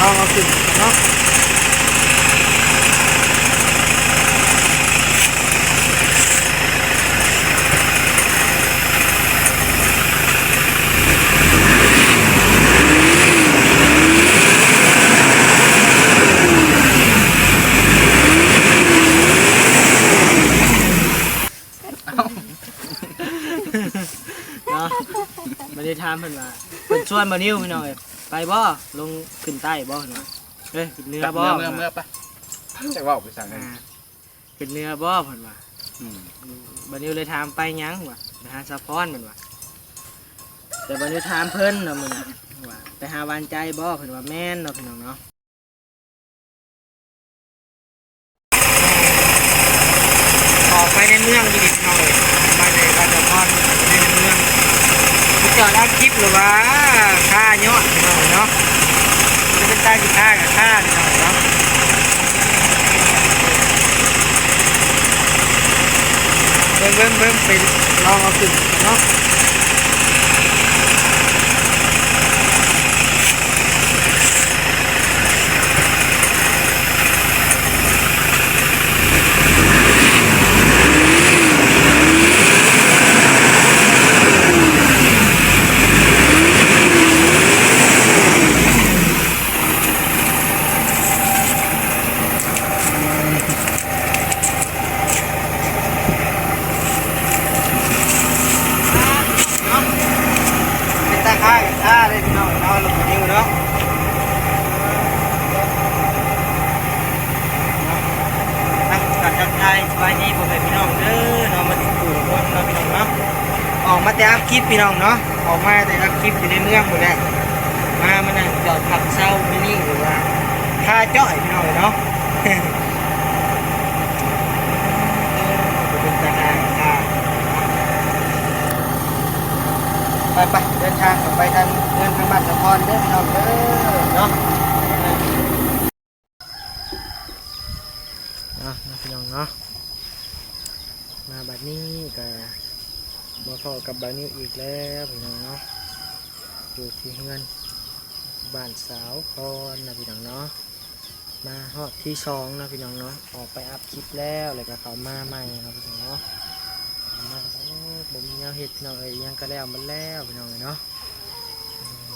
ลองเอาขึ้นเนาะเนาะไม่ได้ถามเพิ่นว่าเพิ่นชวนมานิ้วพี่น้องเอ้ย ไปบ่ลงขึ้นใต้บ่เพิ่นว่าเอ้ยขึ้นเหนือบ่เมื่อเมื่อปะจะว่าไปสั่งกันอ่าขึ้นเหนือบ่เพิ่นว่าอืมบันนิวเลยถามไปหยังวะไปหาสะพอนมันวะแต่บันนิวถามเพิ่นเนาะมึงว่าไปหาวานใจบ่เพิ่นว่าแม่นเนาะพี่น้องเนาะออกไปในเมืองดีพี่น้องเลยไปในบ้านสะพอนในเมืองไป จอดอัพคลิปหรือว่าค่ายอดพี่น้องเนาะจะเป็นใต้สิค่ากับค่าพี่องเนาะเบิ่งเบิ่งเบิ่งไปลองเอาขึ้นเนาะเนาะเป็นตาค่ากับค่าเลยพี่น้องเนาะลงมานิ้วเนาะอะกัดทักทายสบายดีผมเป็นพี่น้องเด้อเนาะมาถึงปู่คนเนาะพี่น้องเนาะออกมาแต่อัพคลิปพี่น้องเนาะออกมาแต่อัพคลิปอยู่ในเมืองหมดแล้วมามันนั่งจอดขับเศร้าไม่นี่หรือว่าค่าจ้อยพี่น้องเนาะเป็นตาค่าค่าไปไปเดินทางไปทางเงินทางบ้านสะพรเด้อพี่น้องเด้อเนาะเนะนะพี่น้องเนาะมาบัดนี้ก็มาพอกับบัดนี้อีกแล้วพี่น้องเนาะ อยู่ที่เงินบ้านสาวพรนนะพี่น้องเนาะมาฮอดที่สองนะพี่น้องเนาะออกไปอัพคลิปแล้วเลยก็เขามาใหม่นะพี่น้องเนาะมาโอ้ผมมีแนวเห็ดพี่น้องเอ้ยยังก็แล้วมันแล้วพี่น้องเอ้ยเนาะอืม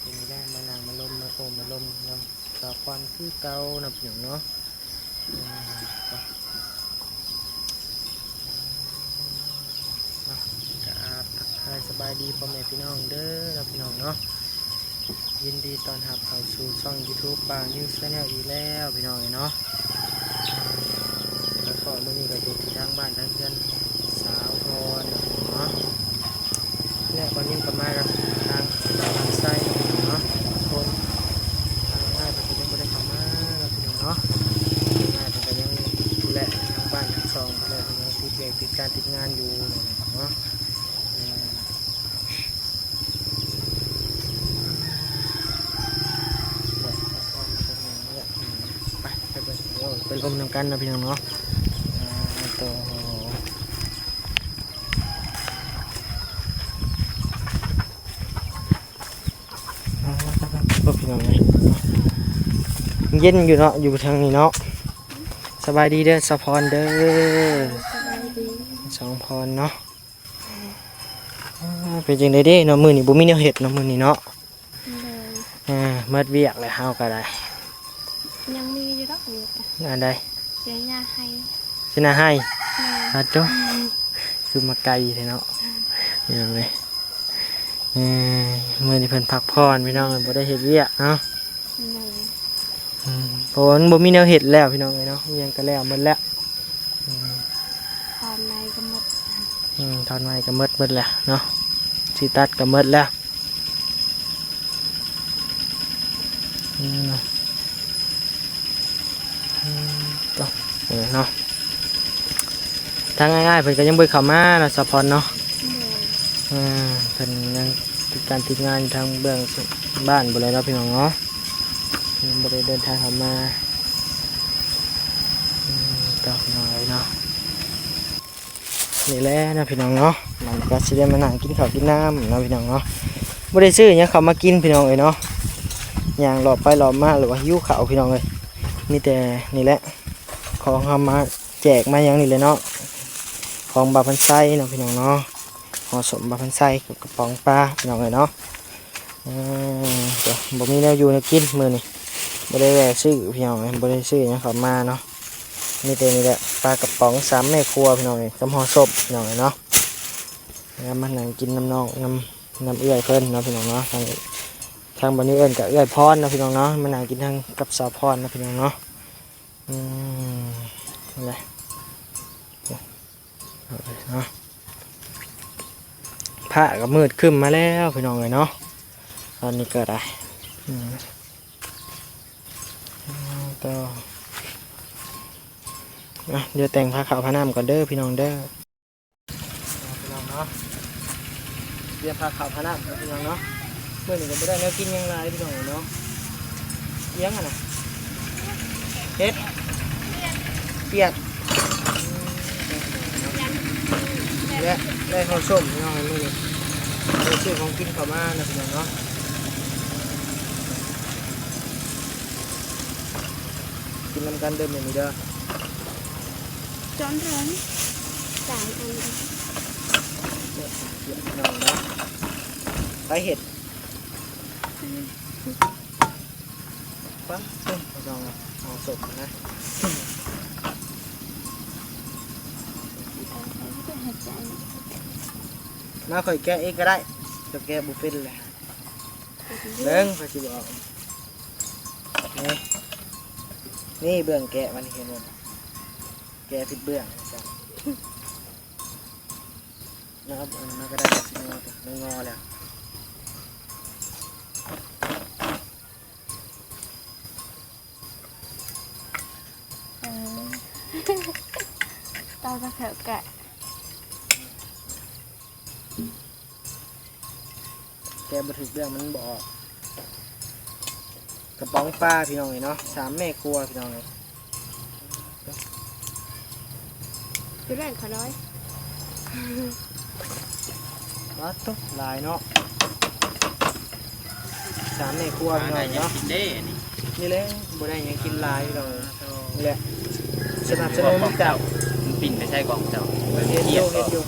ทีนี้แรกมานั่งมาลมมาโอมมาลมนำต่อควันคือเก่านะพี่น้องเนาะอืมเนาะกราบทักทายสบายดีพ่อแม่พี่น้องเด้อนะพี่น้องเนาะยินดีตอนหับเข้าสู่ช่อง YouTube บางนิวส์แนลอีกแล้วพี่น้องเนาะ แล้วก็มื่อนี้ก็อยู่ที่ทางบ้านทางเพื่อนสาวพรเนาะและวันนี้ก็มากับทางสาวบางไส้เนาะคนทางง่ายแต่ก็ยังไม่ได้เข้ามาแล้วพี่น้องเนาะง่ายแต่ก็ยังดูแลทางบ้านทางซองดูแลทางยังติดเบรกติดการติดงานอยู่เนาะเออบอกขอพรเป็นอย่างนี้แหละอืมไปไปไปโอ้ยไปลมน้ำ กันนะพี่น้องเนาะอ่าตัวอ่าพวกพี่น้องเลยเย็นอยู่เนาะอยู่ทางนี้เนาะสบายดีเด้อสะพรเด้อสบายดีสองพรเนาะอ่าเป็นจังไดเด้เนาะมื้อนี้บ่มีแนวเฮ็ดเนาะมื้อนี้เนาะเลยอ่ามัดเวียกเลยเฮาก็ได้ยังมีอยู่ดอกอยู่อันใด เสียยาให้สินะให้แม่อาจ้ะคือมาไกลเลยเนาะนี่เลยเอ้ยมื้อนี้เพิ่นพักผ่อนพี่น้องบ่ได้เฮ็ดเวียกเนาะเลยอืมเพราะว่ามันบ่มีแนวเห็ดแล้วพี่น้องเอ้ยเนาะอิหยังก็แล้วหมดแล้วอืมตอนในก็หมดอืมทอนไม้ก็หมดหมดแล้วเนาะสีตัดก็หมดแล้วอืมอืม ต่อเออเนาะทางง่ายๆเพิ่นก็ยังบ่เข้ามาเนาะสะพอนเนาะเลยอืมเพิ่นยังติดการติดงานอยู่ทางเบื้องบ้านบ่เลยเนาะพี่น้องเนาะยังบ่ได้เดินทางเข้ามาอืมต่อพี่น้องเอ้ยเนาะนี่แหละนะพี่น้องเนาะมันก็สิได้มานั่งกินข้าวกินน้ำนะพี่น้องเนาะบ่ได้ซื้อหยังเขามากินพี่น้องเอ้ยเนาะอย่างหลอบไปหลอบมาหรือว่าหิ้วเขาวพี่น้องเลยมีแต่นี่แหละ ของเอามาแจกมาอย่างนี้เลยเนาะของบาพันไส้เนาะพี่น้องเนาะห่อสมบาพันไส้กับกระป๋องปลาพี่น้องเลยเนาะอืมเดี๋ยวบ่มีแนวอยู่แนกินมือนี่บ่ได้แวะซื้อพี่น้องเลยบ่ได้ซื้อหยังเขามาเนาะมีแต่นี่แหละปลากระป๋องสามแม่ครัวพี่น้องเลยกับหอศพพี่น้องเลยเนาะแล้วมานั่งกินน้ำนองน้ำน้ำเอื้อยเพิ่นเนาะพี่น้องเนาะทางทางบันนี้เอิญกับเอื้อยพรนะพี่น้องเนาะมานั่งกินทางกับสาวพรนะพี่น้องเนาะ อืมอะไรเอาเลยเนาะผ้าก็มืดขึ้นมาแล้วพี่น้องเลยเนาะตอนนี้เกิดอะไรอือาต่อเดี๋ยวแต่งผ้าขาวผ้าน้ำก่อนเด้อพี่น้องเด้อพี่น้องเนาะเดี๋ยวผ้าขาวผ้าน้ำพี่น้องเนาะเมื่อนี้ก็ไม่ได้แนวกินยังไรพี่น้องเนาะเลี้ยงอะนะ เฮ็ดเปียกและได้ข้าวส้มพี่น้องมื่อนี้ได้ซื้อของกินเข้ามานะพี่น้องเนาะกินน้ำกันเดิมอย่างนี้เด้อจอนร้อนสามอันเลยเดี๋ยวพี่น้องเนาะไปเห็ด ปั๊บเพิ่มพี่น้องเอาสมนะมาคอยแกะเองก็ได้จะแกะบุฟเป็นแหละเบิ้งพอสิบอกนี่นี่เบื้องแกะมันเห็นหมดแกะผิดเบื้องจ้ะนะครับอันนั้นก็ได้สิงอไม่งอแล้ว ตาตะเถอะแกะแกะบัถึกเบื้องมันบอกกระป๋องปลาพี่น้องเลยเนาะสามแม่ครัวพี่น้องเลยคือเรื่องเขาน้อยวัดตุ๊กลายเนาะสามแม่ครัวพี่น้องเลยเนาะกินได้นี่นี่แหละบ่ได้หยังกินหลายพี่น้องเลยนี่แหละสนับสนุนจากมัน ปิ่นไปใช่กล่องเจ้าเฮ็ดอยู่เฮ็ดอยู่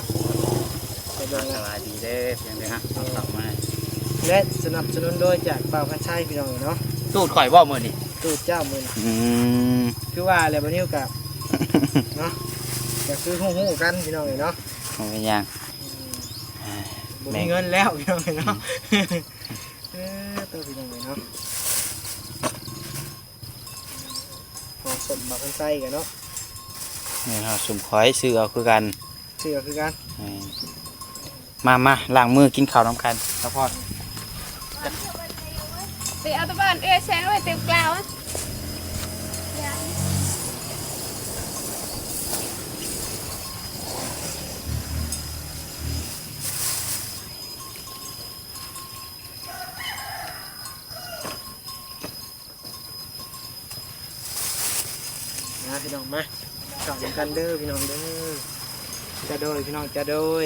ไปสเบิ่งวัสดีเด้อเพียงเลยฮะเอาเต่ามาและสนับสนุนโดยจากเป่าพันชัยพี่น้องเนาะตูดข่อยบ่มื้อนี่ตูดเจ้ามืออืมคือว่าแล้วบัดนี้กับเนาะก็คือฮู้ๆกันพี่น้องเนาะเอาไปยังบ่แม่มีงเงินแล้วพี่น้องเนาะเออตัวพี่น้องเนาะพอสมมาพันชัยกันเนาะ นี่เฮาสุ่มข่อยซื้อเอาคือกันเสือคือกันนี่มามาล้างมือกินข้าวน้ำกันซัพพอร์ตไปเอาตะบ้านเอ้ยแซงไว้เต็มกลาวอะนะพี่น้องมา สอนกันเด้อพี่น้องเด้อจะโดยพี่น้องจะโดย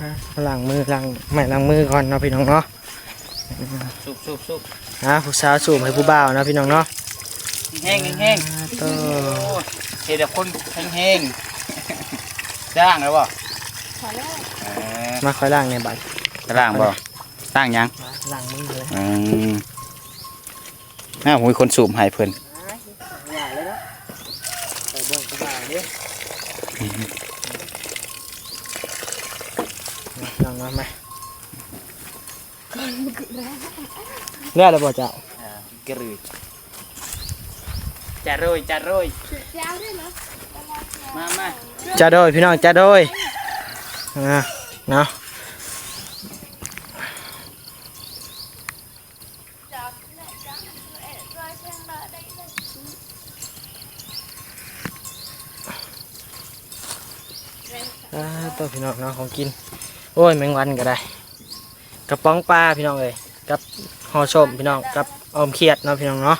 อะล้างมือล้างไม่ล้างมือก่อนเนาะพี่น้องเนาะสุบสุบสุบอะผู้สาวสูบให้ผู้บ่าวเนาะพี่น้องเนาะแห้งแห้งอ่าต่อเฮ็ดแต่คนแห้งๆจ้างแล้วบ่ขอแล้วเออมาคอยล้างในบัตร ล้างบ่ล้างยังล้างมือเลยอืมน่าหูยคนสูบให้เพิ่นอย่าเลยเนาะใส่เบิ่งผู้บ่าวเด้มาลองมาไหมเลือดเลยบ่เจ้ากระรืยจะโรยจะโรยยาวด้วยเนาะมามาจะโดยพี่น้องจะโดยอะเนาะ ตัวพี่น้องเนาะของกิน โอ้ยแมงวันก็ได้กระป๋องปลาพี่น้องเอ้ยกับห่อส้มพี่น้องกับอมเขียดเนาะพี่น้องเนาะ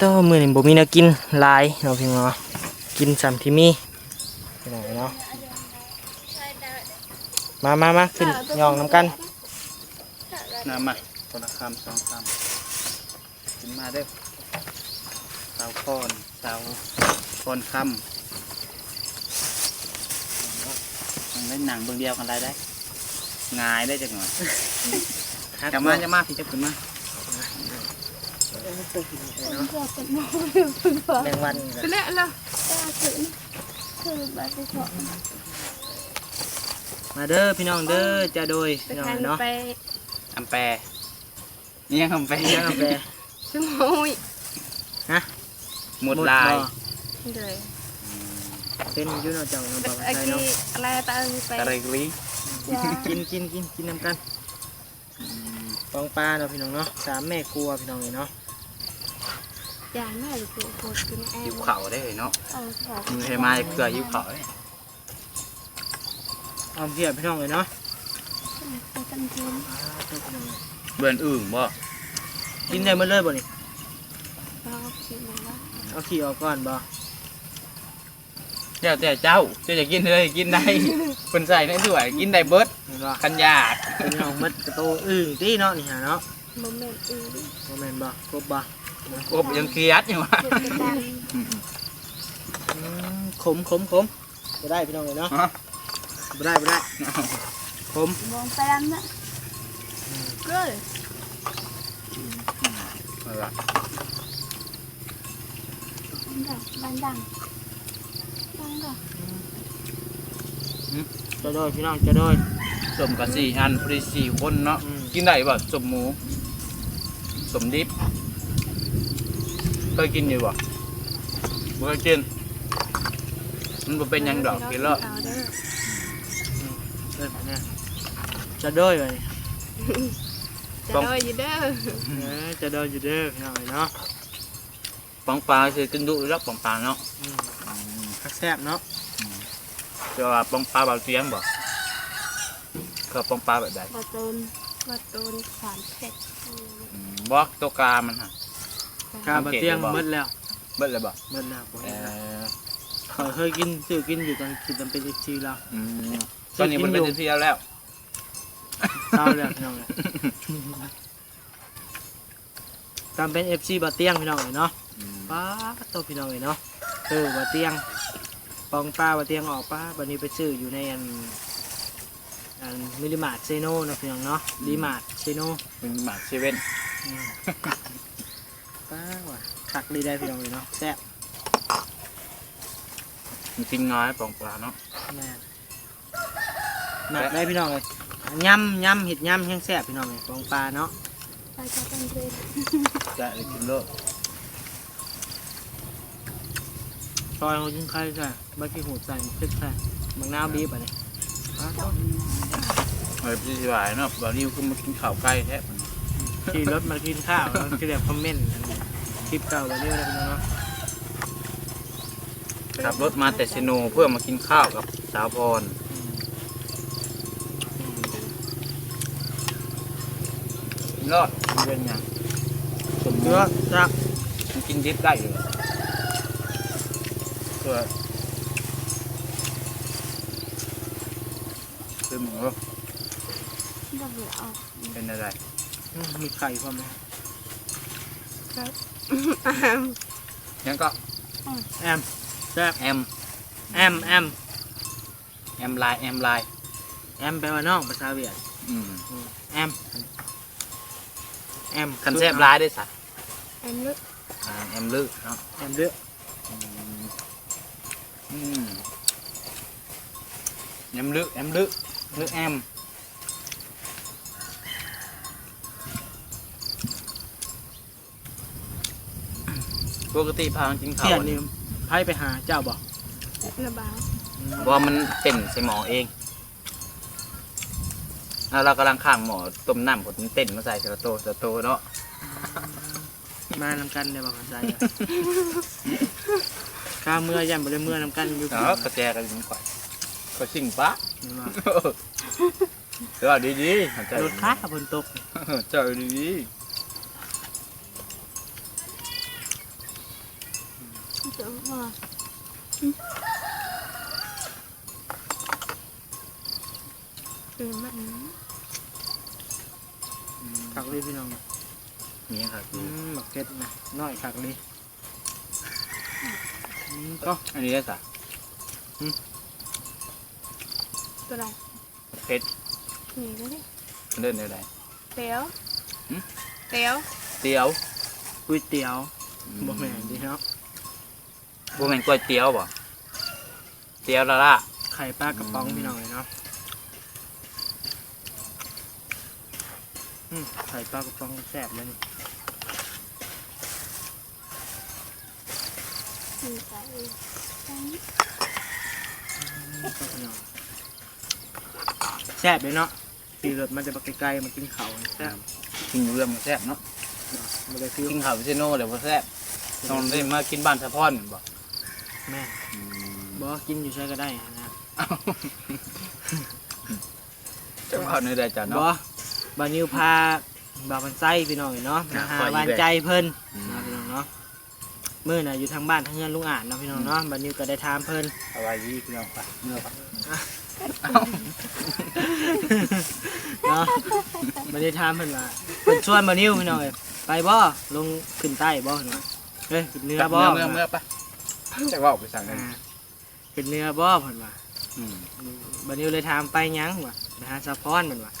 ตัวมือหนี่งบ่มีแนวกินลายเนาะพี่น้องเนาะกินสามที่มีพี่น้องเนาะมามามาขึ้นยองน้ำกันน้ำมาคนละคำสองคำกินมาเด้อสาวพรสาวพรคำมัน ได้หนังเบื้องเดียวกันได้ได้งายได้จังหน่อยจะมาจะมาพี่จะขึ้นมาเป็นเพื่อนเป็นหมอเป็นพ่อแมงวันไปแล้วล่ะตาถึงคือบาดไปขอมาเด้อพี่น้องเด้อจะโดยไปพี่น้องทานเนาะไปอำแปรนี่ยังอำแปรเลี้ยงกาแฟสมุยหมดลายเลย เป็นอยูเนอจังเนาะเป็บ่าวนไอ้ไทยที่เนาะ อะไรตาเอิงไปตะเรกลียากินกินกินกินน้ำกันปองปลาเนาะพี่น้องเนาะสามแม่ครัวพี่น้องเลยเนาะยาแม่หรือกูโคตรกินแอยิมวเข่าได้เลยเนาะเอาขอมือให้มาเกลือยิวเข่าเลยเอาเพียบพี่น้องเลยเนาะไปกันทีมอ่าเด้อพี่น้องเอ้ยเบื่อนอื่นบ่กินได้หมดเลยบ่นี่เราคิดมาว่าเอาขี้ออกก่อนบ่ เจ้าแต่เจ้าเจ้าจะกินเลยกินได้คนใส่ในถ้วยกินได้เบิดเห็นบ่คันยากพี่น้องมัดกระโตอึ่งตีเนาะนี่ฮะเนาะโมเมนต์อื่นบ่แม่นบ่ครบบ่กบยังเครียดอยู่วะเกิดการอืมขมขมขมบ่ได้พี่น้องเลยเนาะฮะบ่ได้บ่ได้ขมมองไปแล้วนะเลยเอาล่ะดังดั งดังดังดังจะโดยพี่น้องจะโดยสมกับสี่อันพอดีสี่คนเนาะอืมกินได้บ่สมหมูสมดิบเคยกินอยู่บ่บ่เคยกินมันบ่เป็นหยังดอกกินแล้วเอาเด้อเด้อเนี่ยจะโดยไว้นี่จะโดยอยู่เด้อเออจะโดยอยู่เด้อพี่น้องเลยเนาะปองปลาคือกินดุแล้วปองปลาเนาะอืมคัก แซ่บเนาะจะว่าปองปลาเบาเตียงบ่ก็ปองปลาแบบใดบาตูนบาตูนสารเผ็ดอืมบ่ตัวกามันฮะ กาบะเตียงโอเคหมดแล้วเบิดเลยบ่หมดแล้วบ่เอเห็นแล้วอข้อยเคยกินซื้อกินอยู่ตอนกินตอนเป็นซีแล้ว อืมตอนนี้มันเป็นที่แล้วแล้วเศร้าแล้วพี่น้องเลย ตามเป็น FC บะเตียงพี่น้องเลยเนาะอืมป้าโตพี่น้องเลยเนาะเออบะเตียง ปองป้าบะเตียงออกป้าบันนี้ไปซื้ออยู่ในอันอันมิลิมาร์ทเซโนเนาะพี่น้องเนาะดีมาร์ทเซโนเป็นหมากเซเว่นอืมป้าว่ะคักดีได้พี่น้องเลยเนาะแซ่บมันกินง่ายปองปลาเนาะแม่นหนักได้พี่น้องเลยยำยำเห็ดยำแห้งแซ่บพี่น้องเลยปองปลาเนาะไปจะเป็นเผ็ดจะได้กินเลิกซอยเขาจิ้งไข่ใส่ใบขี้หูดใส่มะเขือใส่มะนาวบีบอะไรป้าโตเฮ้ยพี่สบายเนาะบาวนี้ก็มากินข้าวไก่แท้ขี่รถมากินข้าวแล้วก็เรียกคอมเมนต์อันนี้คลิปเก่าแบบนี้เลยพี่น้องเนาะขับรถมาแต่เชโนเพื่อมากินข้าวกับสาวพรรอดมันเป็นหยังสมเนื้เนื้ออจักมันกินดิบได้อยู่เพื่อคือหมูบ่เหลือเอาเป็นอะไรอืมมีไข่พร้อมไหมยังก็แอมแซ่บแอมแอมแอมแอมไลน์แอมไลน์แอมแปลว่าน้องภาษาเวียดอืมอืมแอมแอมคันแซบไลน์ได้สักแอมลึกอ่าแอมลึกเนาะแอมเลือกอืมอืมแอมลึกแอมลึก ลึกแอมปกติพากันกินข้าเที่วยนี่ไพ่ไปหาเจ้าบอกระบายเพราะว่ามันเต้นใส่หมอเองแล้วเรากำลังข้างหมอต้มน้ำผดมันเต้นมาใส่สะโตสะโตเนาะมานำกันได้บอกภาษาอะ ข้าเมื่อย่ำบ่ได้เมื่อนำกันอยู่เนาะกระแจกันยิ่งกว่าก็สิ่งปะ เจ้าดีๆเข้าใจรถค้าบนตกเจ้าดีเจอมาเออมันคักเลยพี่น้องมีหยังครับอืมหมักเก็ดนะน้อยคักเลยก็อันนี้ได้สะ ตัวอะไรเผ็ดนี่ก็ได้เดินได้ไดเตี๋ยวหึเตี๋ยวเตี๋ยวก๋วยเตี๋ยวบ่แม่นดีเนาะบ่แม่นก๋วยเตี๋ยวบ่เตี๋ยวละล่ะไข่ปลากระป๋องพี่น้องเลยเนาะอืมไข่ปลากระป๋องแซ่บเลยนี่นี่ใส่ใส่ก็พี่น้อง แซ่บเลยเนาะปีรถมันจะไปไกลๆมากินเขาวแซ่บกินอยู่เรื่องมันแซ่บเนาะมาเลยฟิวกินข้าวพิเศษโน่เดี๋ยวบ่แซ่บต้องได้มากินบ้านสะพอนบ่แม่บ่กินอยู่ใช้ก็ได้นะจังหวัดนี้ได้จ้ะบ่เนาะ บานิวพาบาบันไส้พี่น้องเนาะมาหาขออีกหวานเลยใจเพิ่นอืมนะพี่น้องเนาะมื้อน่ะอยู่ทางบ้านทางเงินลุงอ่านเนาะพี่น้องเนาะบานิวก็ได้ถามเพิ่นเอาไว้ยี่พี่น้องไปเมื่อปะ เนาะบานิวถามเพิ่นว่าเพิ่นชวนบานิวพี่น้องเอ้ยไปบ่ลงขึ้นใต้บ่เพิ่นว่าเฮ้ยขึ้นเหนือจับบ่เมื่อเมื่อเมื่อปะจะว่าไปสั่งกันอ่าขึ้นเหนือบ่เพิ่นว่าอืมบานิวเลยถามไปหยังว่าไปหาสะพอนเพิ่นว่า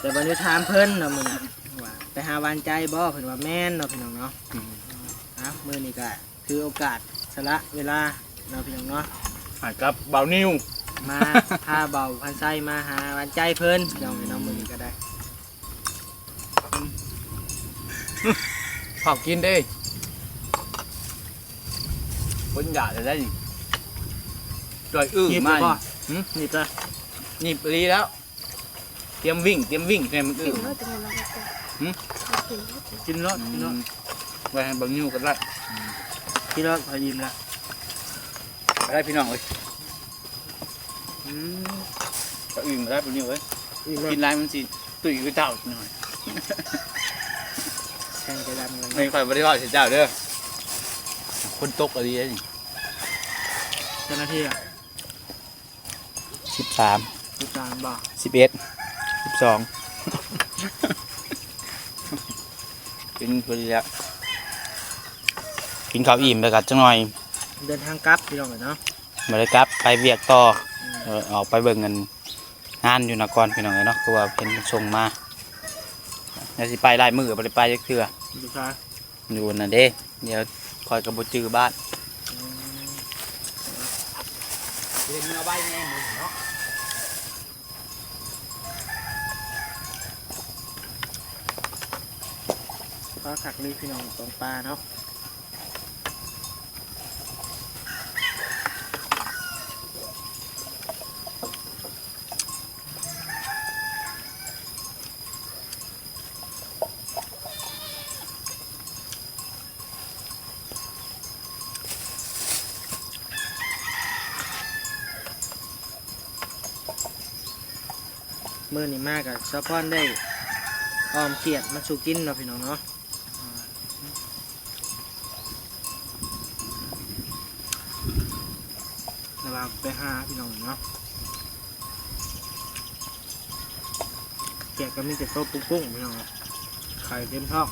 แต่บานิวถามเพิ่นเนาะมื้อนี้ว่าไปหาหวานใจบ่เพิ่นว่าแม่นเนาะพี่น้องเนาะ อืมนะมือนี้ก็คือโอกาสสละเวลาเราะพี่น้องเนาะหายกับเบานิว มาพาเบาพันไส้มาหาวันใจเพิ่นพี่น้องพี่น้องมือนี้ก็ได้ขอกินเด้คนอยากจะได้นี่จอยอื้อหยิบมาบ่หืมนี่จ้ะหยิบรีแล้ว เตรียมวิ่งเตรียมวิ่งเนี่ยมันกิอื้นอรสจังเลยก็หึกินรสกินรสกินรสไว้ให้เบานิวก็ได้กินรสพอยิ้มละก็ได้พี่น้องเอ้ย อืมก็อื่นก็ได้เบานิวเอ้ยอิ่มรสกินไรมันสิตุ๋ยคือเจ้าหน่อยแข่งใจดำเลยไม่ค่อยบริวารเสียเจ้าเด้อคนตกอะไรนี่เจ้าหน้าที่อะสิบสามติดตามบ่สิบเอ็ดสิบสองเป็นพอดีแล้วกินข้าวอิ่มไปกัดจังหน่อยเดินทางกลับพี่น้องเนาะ มาเลยครับไปเวียกต่อ อืมเออออกไปเบิ่งเงินงานอยู่นครพี่น้องเอ้ยเนาะคือว่าเป็นส่งมาเดี๋ยวสิไปไล่มือไปไปจักเทื่อดูค่ะอยู่นั่นเด้ เดี๋ยวคอยกระบุจือบ้านอืมเรียนเอาใบแน่เนาะก็ขักเลยพี่น้องตรงปลาเนาะ มือนี่มากกับซอพอนได้ออมเขียดมาสูกินเนาะพี่น้องเนาะเดี๋ยวเราไปหาพี่น้องเนาะแกะก็มีแต่โต๊ะปุ้งปุ้งพี่น้องไข่เต็มท้อง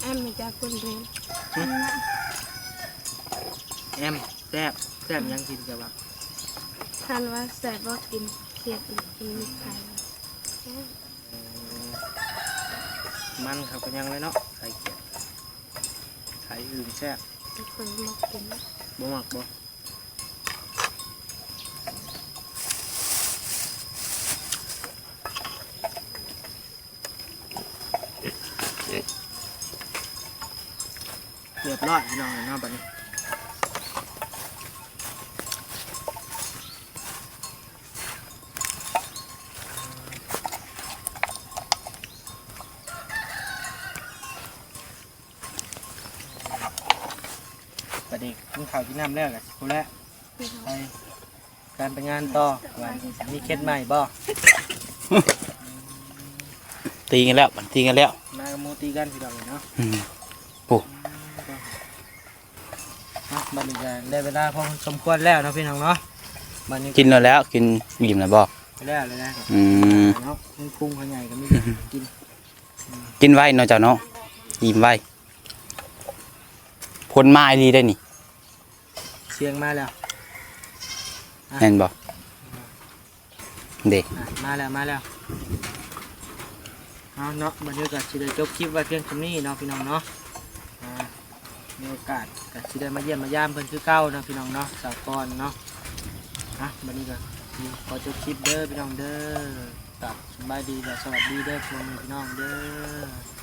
แอมมาจากคนเรียน แอมแซ่บแซ่บยังกินกับว่าท่านว่าแสบว่ากินเขียดกินมีไข่มันเขาก็ยังเลยเนาะไข่เกียดไข่อื่นแซ่บมีคนมากินบ่หมักบ่ รียบร้อยพี่น้องเนาะบัดนี้ประเด็กกินข้าวกินน้ำแล้วกันกูแล้วพี่น้องไปการไปงานต่อว่ามีเคล็ดใหม่บ่ตีกันแล้วมันตีกันแล้ว มากับหมูตีกันพี่น้องเนาะ อืม เนาะบัดนี้ก็ ได้เวลาพอสมควรแล้วเนาะพี่น้องเนาะบัดนี้กินแล้วแล้วกินอิ่มแล้วบ่แล้วเลยนะครับอืมเนาะพุงเขาใหญ่ก็ไม่ได้กินกินไว้เนาะเจ้าเนาะอิ่มไว้ผลไม้ดีได้นี่เสียงมาแล้วเห็นบ่เด็กอะมาแล้วมาแล้วเอาเนาะบัดนี้ก็สิได้จบคลิปไว้เพียงเท่านี้เนาะพี่น้องเนาะอ่า มีโอกาสก็สิได้มาเยี่ยมมาย่ามเพิ่นคือเก้านะพี่น้องเนาะสากลเนาะอะวันนี้ก็ขอจบคลิปเด้อพี่น้องเด้อกับสบายดีและสวัสดีเด้อพี่น้องเด้อ